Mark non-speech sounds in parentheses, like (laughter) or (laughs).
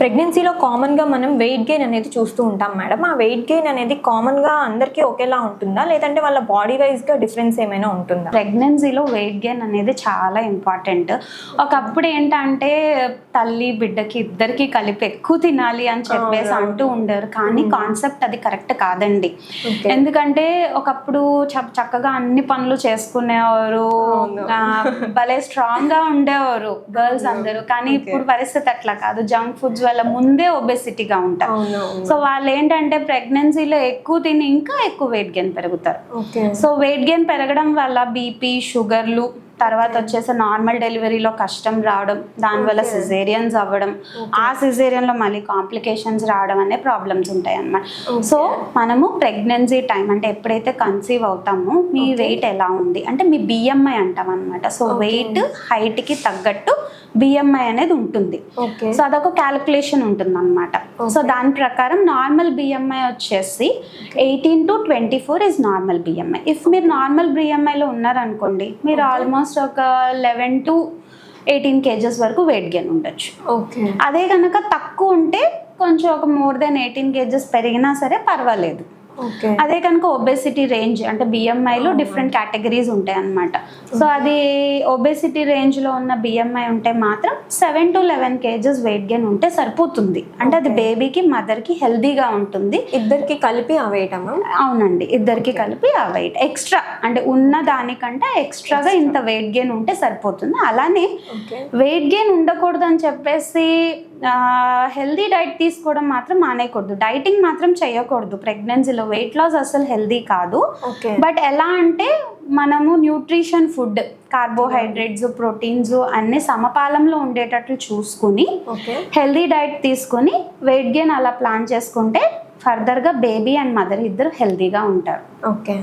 ప్రెగ్నెన్సీలో కామన్గా మనం వెయిట్ గెయిన్ అనేది చూస్తూ ఉంటాం మేడం. ఆ వెయిట్ గెయిన్ అనేది కామన్గా అందరికీ ఒకేలా ఉంటుందా? లేదంటే వాళ్ళ బాడీ వైజ్గా డిఫరెన్స్ ఏమైనా ఉంటుందా? ప్రెగ్నెన్సీలో వెయిట్ గెయిన్ అనేది చాలా ఇంపార్టెంట్. ఒకప్పుడు ఏంటంటే తల్లి బిడ్డకి ఇద్దరికి కలిపి ఎక్కువ తినాలి అని చెప్పేసి. అంటూ ఉండేవారు కానీ కాన్సెప్ట్ అది కరెక్ట్ కాదండి. ఎందుకంటే ఒకప్పుడు చక్కగా అన్ని పనులు చేసుకునేవారు. భలే స్ట్రాంగ్గా ఉండేవారు. (laughs) గర్ల్స్ అందరూ. కానీ. ఇప్పుడు పరిస్థితి అట్లా కాదు. జంక్ ఫుడ్స్ వల్ల ముందే ఒబెసిటీగా ఉంటారు సో వాళ్ళు ఏంటంటే ప్రెగ్నెన్సీలో ఎక్కువ తిని ఇంకా ఎక్కువ వెయిట్ గెయిన్ పెరుగుతారు. సో వెయిట్ గెయిన్ పెరగడం వల్ల బీపీ షుగర్లు తర్వాత వచ్చేసి నార్మల్ డెలివరీలో కష్టం రావడం దానివల్ల. సిజేరియన్స్ అవ్వడం ఆ సిజేరియన్లో మళ్ళీ కాంప్లికేషన్స్ రావడం అనే ప్రాబ్లమ్స్ ఉంటాయి అన్నమాట Okay. సో మనము ప్రెగ్నెన్సీ టైం అంటే ఎప్పుడైతే కన్సీవ్ అవుతామో మీ. వెయిట్ ఎలా ఉంది అంటే మీ బిఎంఐ అంటాం అనమాట సో. వెయిట్ హైట్కి తగ్గట్టు బిఎంఐ అనేది ఉంటుంది సో అదొక క్యాలిక్యులేషన్ ఉంటుంది అనమాట సో. దాని ప్రకారం నార్మల్ బిఎంఐ వచ్చేసి eighteen to twenty four is normal BMI if మీరు నార్మల్ బిఎంఐలో ఉన్నారనుకోండి మీరు Okay. ఆల్మోస్ట్ ఒక లెవెన్ టు ఎయిటీన్ కేజెస్ వరకు వెయిట్ గెయిన్ ఉండొచ్చు. ఓకే. అదే కనుక తక్కువ ఉంటే కొంచెం ఒక మోర్ దెన్ ఎయిటీన్ కేజెస్ పెరిగినా సరే పర్వాలేదు. అదే కనుక ఒబెసిటీ రేంజ్ అంటే బిఎంఐలో డిఫరెంట్ కేటగిరీస్ ఉంటాయి అన్నమాట. సో అది ఒబెసిటీ రేంజ్లో ఉన్న బిఎంఐ ఉంటే మాత్రం seven to eleven kgs weight gain ఉంటే సరిపోతుంది. అంటే అది. బేబీకి మదర్కి హెల్దీగా ఉంటుంది. ఇద్దరికి కలిపి ఆ వెయిట్ అవునండి ఇద్దరికి కలిపి ఆ వెయిట్ ఎక్స్ట్రా అంటే ఉన్న దానికంటే ఎక్స్ట్రాగా ఇంత వెయిట్ గెయిన్ ఉంటే సరిపోతుంది. అలానే వెయిట్ గెయిన్ ఉండకూడదు అని చెప్పేసి హెల్దీ డైట్ తీసుకోవడం మాత్రం మానేయకూడదు. డైటింగ్ మాత్రం చేయకూడదు. ప్రెగ్నెన్సీలో వెయిట్ లాస్ అసలు హెల్దీ కాదు. బట్ ఎలా అంటే మనము న్యూట్రిషన్ ఫుడ్ కార్బోహైడ్రేట్స్ ప్రోటీన్స్ అన్ని సమపాలంలో ఉండేటట్లు చూసుకుని హెల్దీ డైట్ తీసుకొని వెయిట్ గెయిన్ అలా ప్లాన్ చేసుకుంటే ఫర్దర్గా బేబీ అండ్ మదర్ ఇద్దరు హెల్దీగా ఉంటారు. ఓకే.